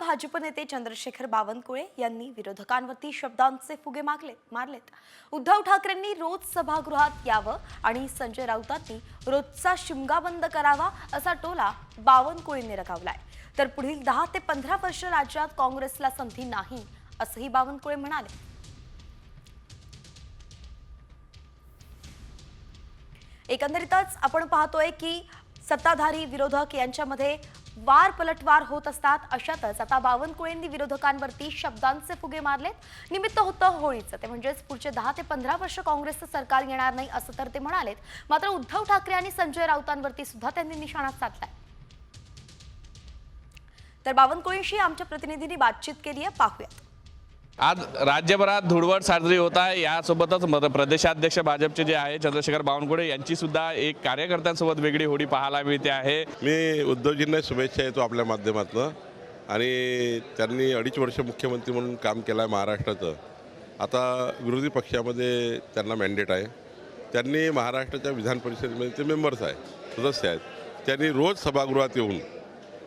भाजप नेते चंद्रशेखर बावनकुळे यांनी विरोधकांवरती शब्दांचे फुगे मागले मारलेत. उद्धव ठाकरेंनी रोज सभागृहात यावं आणि संजय राऊतांनी रोजचा शिमगा बंद करावा असा टोला बावनकुळेंनी लगावलाय तर पुढील दहा ते पंधरा वर्ष राज्यात काँग्रेसला संधी नाही असंही बावनकुळे म्हणाले. एकंदरीतच आपण पाहतोय की सत्ताधारी विरोधक यांच्यामध्ये वार पलटवार होत असतात अशातच आता बावनकुळेंनी विरोधकांवरती शब्दांचे फुगे मारलेत. निमित्त होतं होळीचं. ते म्हणजेच पुढचे दहा ते पंधरा वर्ष काँग्रेसचं सरकार येणार नाही असं तर ते म्हणालेत. मात्र उद्धव ठाकरे आणि संजय राऊतांवरती सुद्धा त्यांनी निशाणा साधलाय. तर बावनकुळेंशी आमच्या प्रतिनिधींनी बातचीत केली आहे पाहूयात. आज राज्यभरात धुळवट साजरी होत आहे. यासोबतच प्रदेशाध्यक्ष भाजपचे जे आहे चंद्रशेखर बावनकुळे यांची सुद्धा एक कार्यकर्त्यांसोबत वेगळी होळी पाहायला मिळते आहे. मी उद्धवजींना शुभेच्छा येतो आपल्या माध्यमातून. आणि त्यांनी अडीच वर्ष मुख्यमंत्री म्हणून काम केलं आहे महाराष्ट्राचं. आता विरोधी पक्षामध्ये त्यांना मॅन्डेट आहे. त्यांनी महाराष्ट्राच्या विधान परिषदेमध्ये ते मेंबर्स आहे सदस्य आहेत. त्यांनी रोज सभागृहात येऊन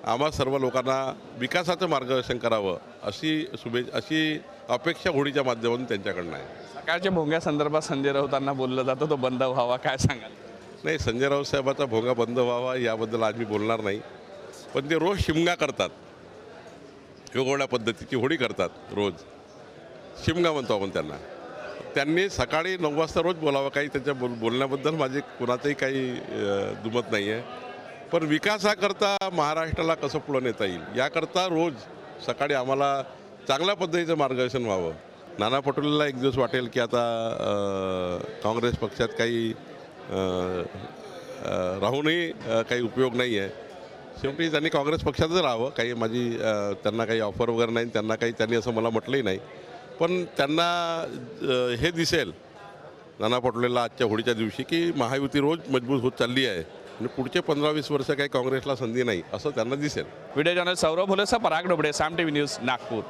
आम्हा सर्व लोकांना विकासाचं मार्गदर्शन करावं अशी शुभेच्छा अशी अपेक्षा होळीच्या माध्यमातून त्यांच्याकडनं आहे. सकाळच्या भोंग्या संदर्भात संजय राऊतांना बोललं जातं तो बंद व्हावा काय सांगाल? नाही संजय राऊत साहेबाचा भोंगा बंद व्हावा याबद्दल आज मी बोलणार नाही. पण ते रोज शिमगा करतात. वेगवेगळ्या पद्धतीची होळी करतात रोज. शिमगा म्हणतो आपण त्यांना. त्यांनी सकाळी नऊ वाजता रोज बोलावं. काही त्याच्या बोल बोलण्याबद्दल माझे कुणाचंही काही अ, दुमत नाही आहे पण विकासाकरता महाराष्ट्राला कसं पुढं नेता येईल? याकरता रोज सकाळी आम्हाला चांगल्या पद्धतीचं मार्गदर्शन व्हावं. नाना पटोलेला एक दिवस वाटेल की आता काँग्रेस पक्षात काही राहूनही काही उपयोग नाही आहे. शेवटी त्यांनी काँग्रेस पक्षातच राहावं. काही माझी त्यांना काही ऑफर वगैरे नाही त्यांना काही त्यांनी असं मला म्हटलंही नाही. पण त्यांना हे दिसेल नाना पटोलेला आजच्या होळीच्या दिवशी की महायुती रोज मजबूत होत चालली आहे. आणि पुढचे पंधरा वीस वर्ष काही काँग्रेसला संधी नाही असं त्यांना दिसेल. Video journalist Saurabh Bholesa Parag Dobde Saam TV news Nagpur.